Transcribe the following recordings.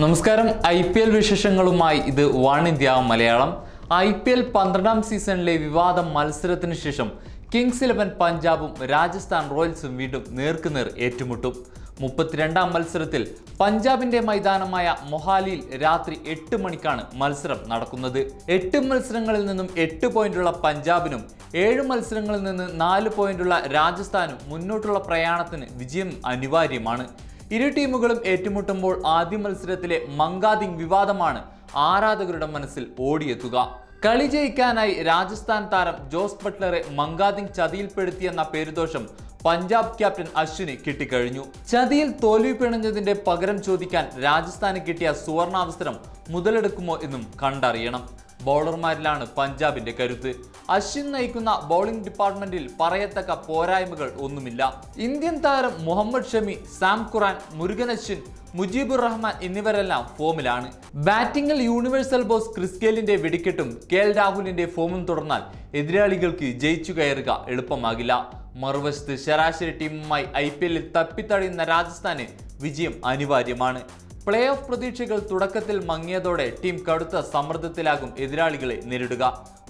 നമസ്കാരം. I P L വിശേഷങ്ങളുമായി ഇത് one India Malayalam. I P L പന്ത്രണ്ടാം സീസണിലെ വിവാദ മത്സരത്തിന് ശേഷം കിങ്സ് ഇലവൻ പഞ്ചാബും രാജസ്ഥാൻ റോയൽസും വീണ്ടും നേർക്കുനേർ ഏറ്റുമുട്ടും. മുപ്പത്തിരണ്ടാം മത്സരത്തിൽ പഞ്ചാബിന്റെ മൈതാനമായ മൊഹാലിയിൽ രാത്രി എട്ട് മണിക്കാണ് മത്സരം നടക്കുന്നത്. എട്ട് മത്സരങ്ങളിൽ നിന്നും എട്ട് പോയിന്റുള്ള പഞ്ചാബിനും ഏഴ് മത്സരങ്ങളിൽ നിന്ന് നാല് പോയിന്റുള്ള രാജസ്ഥാനും മുന്നോട്ടുള്ള പ്രയാണത്തിന് വിജയം അനിവാര്യമാണ്. ഇരു ടീമുകളും ഏറ്റുമുട്ടുമ്പോൾ ആദ്യ മത്സരത്തിലെ മങ്കാദിംഗ് വിവാദമാണ് ആരാധകരുടെ മനസ്സിൽ ഓടിയെത്തുക. കളി ജയിക്കാനായി രാജസ്ഥാൻ താരം ജോസ് ബട്ട്ലറെ മങ്കാദിംഗ് ചതിയിൽപ്പെടുത്തിയെന്ന പേരുദോഷം പഞ്ചാബ് ക്യാപ്റ്റൻ അശ്വിന് കിട്ടിക്കഴിഞ്ഞു. ചതിയിൽ തോൽവി പിണഞ്ഞതിന്റെ പകരം ചോദിക്കാൻ രാജസ്ഥാന് കിട്ടിയ സുവർണാവസരം മുതലെടുക്കുമോ എന്നും കണ്ടറിയണം. ബൗളർമാരിലാണ് പഞ്ചാബിന്റെ കരുത്ത്. അശ്വിൻ നയിക്കുന്ന ബൗളിംഗ് ഡിപ്പാർട്ട്മെന്റിൽ പറയത്തക്ക പോരായ്മകൾ ഒന്നുമില്ല. ഇന്ത്യൻ താരം മുഹമ്മദ് ഷമി സാം ഖുറാൻ മുരുകൻ അശ്വിൻ മുജീബുർ റഹ്മാൻ എന്നിവരെല്ലാം ഫോമിലാണ്. ബാറ്റിംഗിൽ യൂണിവേഴ്സൽ ബോസ് ക്രിസ്കേലിന്റെ വെടിക്കെട്ടും കെ എൽ രാഹുലിന്റെ ഫോമും തുടർന്നാൽ എതിരാളികൾക്ക് ജയിച്ചു കയറുക എളുപ്പമാകില്ല. മറുവശത്ത് ശരാശരി ടീമുമായി ഐ പി എല്ലിൽ തപ്പിത്തടയുന്ന രാജസ്ഥാന് വിജയം അനിവാര്യമാണ്. പ്ലേ ഓഫ് പ്രതീക്ഷകൾ തുടക്കത്തിൽ മങ്ങിയതോടെ ടീം കടുത്ത സമ്മർദ്ദത്തിലാകും എതിരാളികളെ നേരിടുക.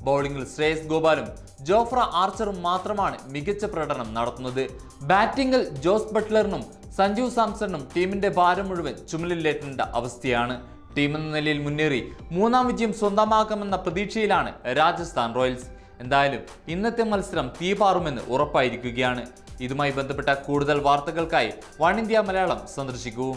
ബൗളിംഗിൽ ശ്രേയസ് ഗോപാലും ജോഫ്ര ആർച്ചറും മാത്രമാണ് മികച്ച പ്രകടനം നടത്തുന്നത്. ബാറ്റിംഗിൽ ജോസ് ബട്ട്ലറിനും സഞ്ജു സാംസണും ടീമിന്റെ ഭാരം മുഴുവൻ ചുമലിലേറ്റേണ്ട അവസ്ഥയാണ്. ടീമെന്ന നിലയിൽ മുന്നേറി മൂന്നാം വിജയം സ്വന്തമാക്കാമെന്ന പ്രതീക്ഷയിലാണ് രാജസ്ഥാൻ റോയൽസ്. എന്തായാലും ഇന്നത്തെ മത്സരം തീപാറുമെന്ന് ഉറപ്പായിരിക്കുകയാണ്. ഇതുമായി ബന്ധപ്പെട്ട കൂടുതൽ വാർത്തകൾക്കായി വൺ ഇന്ത്യ മലയാളം സന്ദർശിക്കൂ.